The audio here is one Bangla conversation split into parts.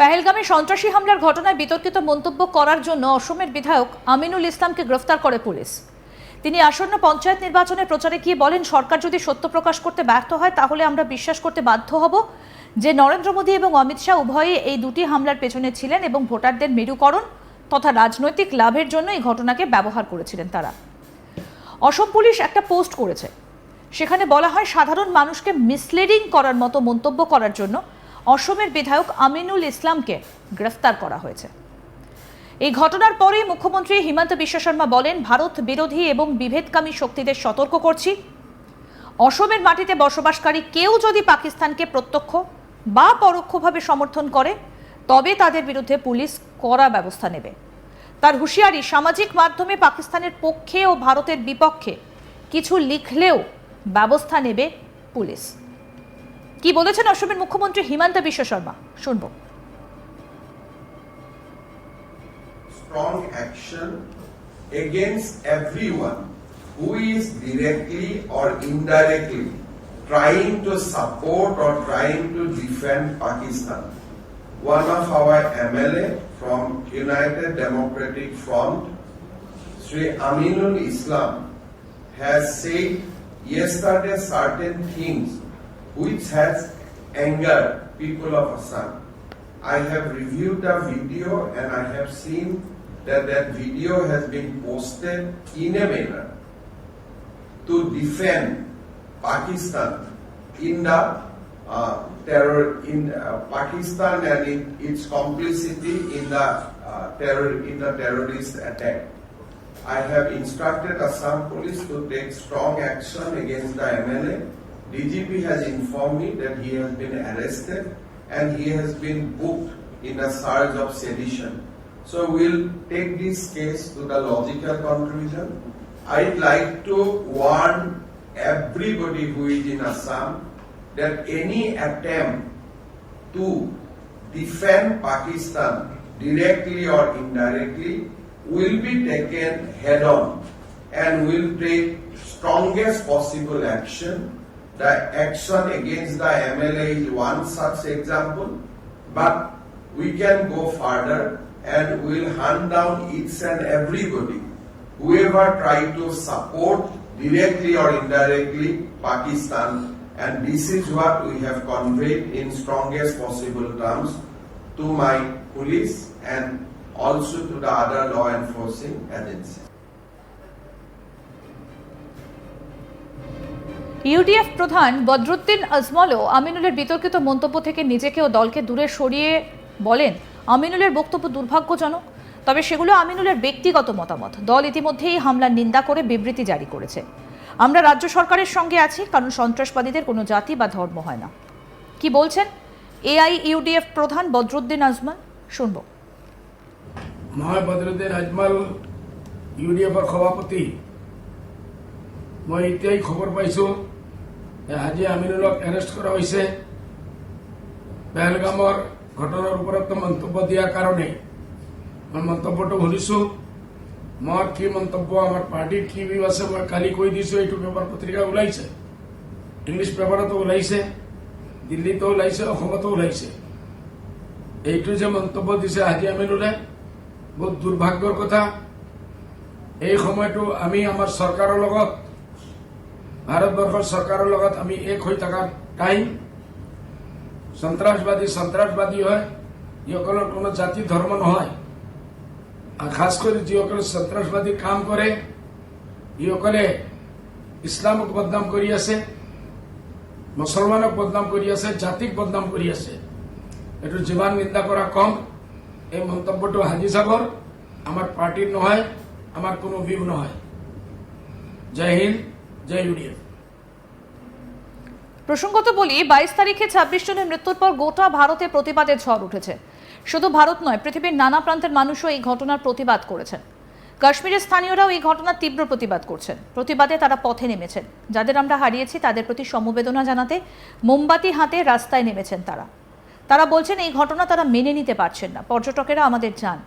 পেহেলগামে সন্ত্রাসী হামলার ঘটনায় বিতর্কিত মন্তব্য করার জন্য অসমের বিধায়ক আমিনুল ইসলামকে গ্রেফতার করে পুলিশ। তিনি আসন্ন পঞ্চায়েত নির্বাচনে প্রচারে গিয়ে বলেন, সরকার যদি সত্য প্রকাশ করতে ব্যর্থ হয়, তাহলে আমরা বিশ্বাস করতে বাধ্য হব যে নরেন্দ্র মোদী এবং অমিত শাহ উভয়ই এই দুটি হামলার পেছনে ছিলেন এবং ভোটারদের মেরুকরণ তথা রাজনৈতিক লাভের জন্য এই ঘটনাকে ব্যবহার করেছিলেন তারা। অসম পুলিশ একটা পোস্ট করেছে। সেখানে বলা হয়, সাধারণ মানুষকে মিসলিডিং করার মতো মন্তব্য করার জন্য অসমের বিধায়ক আমিনুল ইসলামকে গ্রেফতার করা হয়েছে। এই ঘটনার পরে মুখ্যমন্ত্রী হিমন্ত বিশ্ব শর্মা বলেন, ভারত বিরোধী এবং বিভেদকামী শক্তিদের সতর্ক করছি। অসমের মাটিতে বসবাসকারী কেউ যদি পাকিস্তানকে প্রত্যক্ষ বা পরোক্ষভাবে সমর্থন করে, তবে তাদের বিরুদ্ধে পুলিশ কড়া ব্যবস্থা নেবে। তার হুঁশিয়ারি, সামাজিক মাধ্যমে পাকিস্তানের পক্ষে ও ভারতের বিপক্ষে কিছু লিখলেও ব্যবস্থা নেবে পুলিশ। কি বলেছেন অসমের মুখ্যমন্ত্রী হিমন্ত বিশ্ব শর্মা শুনব strong action against everyone who is directly or indirectly trying to support or trying to defend Pakistan. One of our MLA from United Democratic Front, Sri Aminul Islam, has said yesterday certain things which has angered people of Assam. I have reviewed the video and I have seen that that video has been posted in a manner to defend Pakistan in the uh, terror in uh, Pakistan and in its complicity in the uh, terror in the terrorist attack. I have instructed Assam police to take strong action against the MLA. DGP has informed me that he has been arrested and he has been booked in a charge of sedition. So we'll take this case to the logical conclusion. I'd like to warn everybody who is in Assam that any attempt to defend Pakistan directly or indirectly will be taken head on and will take strongest possible action. The action against the MLA is one such example, but we can go further and we'll hunt down each and everybody whoever try to support directly or indirectly Pakistan and this is what we have conveyed in strongest possible terms to my police and also to the other law enforcing agencies. UDF প্রধান বদরুদ্দিন আজমলও আমিনুলের বিতর্কিত মন্তব্য থেকে নিজেকে ও দলকে দূরে সরিয়ে বলেন, আমিনুলের বক্তব্য দুর্ভাগ্যজনক। তবে সেগুলো আমিনুলের ব্যক্তিগত মতামত। দল ইতিমধ্যেই হামলার নিন্দা করে বিবৃতি জারি করেছে। আমরা রাজ্য সরকারের সঙ্গে আছি, কারণ সন্ত্রাসবাদীদের কোনো জাতি বা ধর্ম হয় না। কি বলছেন এআই ইউডিএফ প্রধান বদরুদ্দিন আজমল? শুনব। মই বদৰুদ্দিন আজমল ইউ ডি সভাপতি। মই এতিয়াই খবৰ পাইছোঁ। হাজি আমিনুলক এৰেষ্ট কৰা হৈছে পেহেলগামৰ ঘটনাৰ ওপৰত মন্তব্য দিয়াৰ কাৰণে মই মন্তব্যটো শুনিছোঁ মই কি মন্তব্য আমাৰ পাৰ্টিৰ কি ভিউ আছে, মই কালি কৈ দিছোঁ, এইটো পেপাৰ পত্ৰিকা ওলাইছে। ইংলিছ পেপাৰতো ওলাইছে, দিল্লীতো ওলাইছে, অসমতো ওলাইছে। এইটো যে মন্তব্য দিছে হাজি আমিনুলে, বহুত দুৰ্ভাগ্যৰ কথা। এই সময়টো আমি আমাৰ চৰকাৰৰ লগত ভাৰতবৰ্ষৰ চৰকাৰৰ লগত আমি এক হৈ থকা টাইম সন্ত্ৰাসবাদী সন্ত্ৰাসবাদী হয়, যিসকলৰ কোনো জাতি ধৰ্ম নহয়। আৰু খাস কৰি যিসকলে সন্ত্ৰাসবাদী কাম কৰে, যিসকলে ইছলামক বদনাম কৰি আছে, মুছলমানক বদনাম কৰি আছে, জাতিক বদনাম কৰি আছে। এইটো যিমান নিন্দা কৰা কম, এই মন্তব্যটো হাজি চাবৰ আমাৰ পাৰ্টিৰ নহয়, আমাৰ কোনো ভিউ নহয়। জয় হিন্দ, জয় ইউডিএফ প্রসঙ্গত বলি, বাইশ তারিখে ছাব্বিশ জনের মৃত্যুর পর গোটা ভারতে প্রতিবাদের ঝড় উঠেছে। শুধু ভারত নয়, পৃথিবীর নানা প্রান্তের মানুষও এই ঘটনার প্রতিবাদ করেছেন। কাশ্মীরের স্থানীয়রাও এই ঘটনার তীব্র প্রতিবাদ করছেন। প্রতিবাদে তারা পথে নেমেছেন। যাদের আমরা হারিয়েছি তাদের প্রতি সমবেদনা জানাতে মোমবাতি হাতে রাস্তায় নেমেছেন তারা। তারা বলছেন, এই ঘটনা তারা মেনে নিতে পারছেন না। পর্যটকেরা আমাদের যান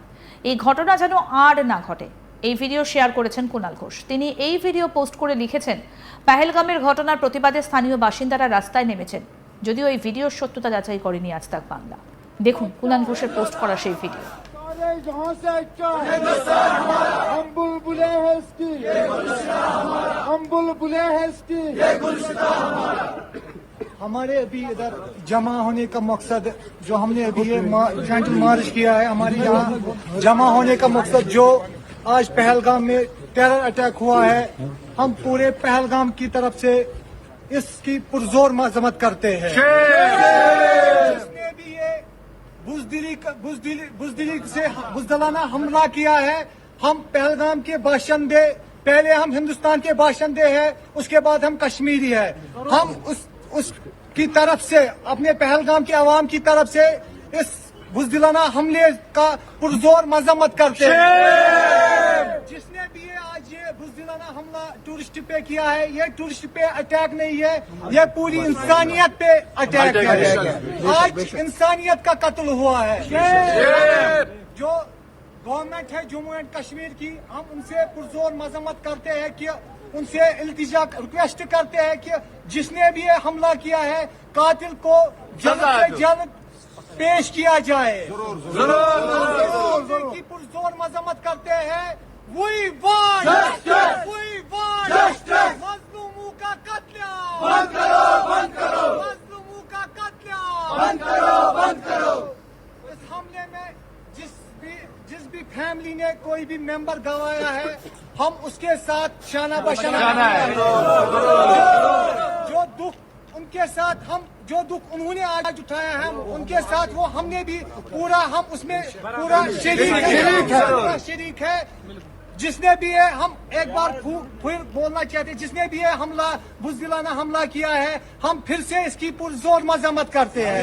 এই ঘটনা যেন আর না ঘটে। এই ভিডিও শেয়ার করেছেন কুণাল ঘোষ তিনি এই ভিডিও পোস্ট করে লিখেছেন পেহেলগামের ঘটনার প্রতিবাদে স্থানীয় বাসিন্দারা রাস্তায় নেমেছেন যদিও এই ভিডিওর সত্যতা যাচাই করেনি আজ তাক বাংলা দেখুন কুনাল ঘোষের পোস্ট করা সেই ভিডিও सारे जहाँ से अच्छा हम बुलबुले हैं इसकी हम बुलबुले हैं इसकी हमारे अभी इधर जमा होने का मकसद जो हमने अभी ये जॉइंट मार्च किया है हमारे यहाँ जमा होने का मकसद जो आज पहलगाम में टेरर अटैक हुआ है। हम पूरे पहलगाम की तरफ़ से इसकी पुरजोर मजम्मत करते हैं। जिसने भी ये बुजदिली बुजदिली बुजदिली से बुजदलाना हमला किया है। हम पहलगाम के बाशिंदे पहले हम हिंदुस्तान के बाशिंदे हैं उसके बाद हम कश्मीरी है। हम उस उस की तरफ़ से अपने पहलगाम के आवाम की तरफ़ से इस बुजदिलाना हमले का पुरजोर मजम्मत करते हैं। जिसने भी ये आज ये बुजदिलाना हमला टूरिस्ट पे किया है ये टूरिस्ट पे अटैक नहीं है ये पूरी इंसानियत पे अटैक है। आज इंसानियत का कत्ल हुआ है। जो गवर्नमेंट है जम्मू एंड कश्मीर की हम उनसे पुरजोर मजम्मत करते हैं कि उनसे इल्तिजा रिक्वेस्ट करते हैं कि जिसने भी ये हमला किया है कातिल को जल्द से जल्द पेश किया जाए। ज़रूर की पुरजोर मजम्मत करते हैं वही वांट वही वांट मजलूमों का कत्ल बंद करो बंद करो मजलूमों का कत्ल बंद करो बंद करो इस हमले में जिस भी जिस भी फैमिली ने कोई भी मेंबर गंवाया है हम उसके साथ शाना बशाना है। जो दुख उनके साथ हम जो दुख उन्होंने आज उठाया है उनके साथ वो हमने भी पूरा हम उसमें पूरा शरीक है। शरीक है। जिसने भी है हम एक बार फु- फिर बोलना चाहते हैं जिसने भी है हमला बुजदिलाना हमला किया है हम फिर से इसकी पुरजोर मजम्मत करते हैं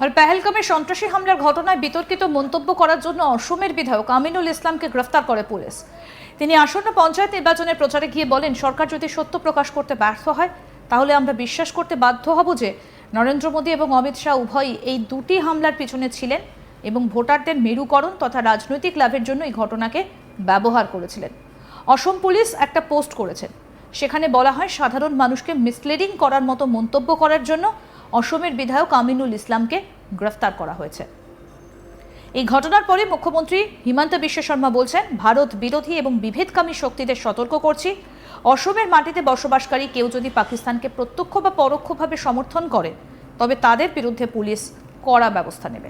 আর পেহেলগামে সন্ত্রাসী হামলার ঘটনায় বিতর্কিত মন্তব্য করার জন্য অসমের বিধায়ক আমিনুল ইসলামকে গ্রেফতার করে পুলিশ তিনি আসন্ন পঞ্চায়েত নির্বাচনের প্রচারে গিয়ে বলেন সরকার যদি সত্য প্রকাশ করতে ব্যর্থ হয় তাহলে আমরা বিশ্বাস করতে বাধ্য হব যে নরেন্দ্র মোদী এবং অমিত শাহ উভয়ই এই দুটি হামলার পিছনে ছিলেন এবং ভোটারদের মেরুকরণ তথা রাজনৈতিক লাভের জন্য এই ঘটনাকে ব্যবহার করেছিলেন। অসম পুলিশ একটা পোস্ট করেছেন সেখানে বলা হয়, সাধারণ মানুষকে মিসলিডিং করার মতো মন্তব্য করার জন্য অসমের বিধায়ক আমিনুল ইসলামকে গ্রেফতার করা হয়েছে। এই ঘটনার পরে মুখ্যমন্ত্রী হিমন্ত বিশ্ব শর্মা বলছেন, ভারত বিরোধী এবং বিভেদকামী শক্তিদের সতর্ক করছি। অসমের মাটিতে বসবাসকারী কেউ যদি পাকিস্তানকে প্রত্যক্ষ বা পরোক্ষভাবে সমর্থন করে, তবে তাদের বিরুদ্ধে পুলিশ কড়া ব্যবস্থা নেবে।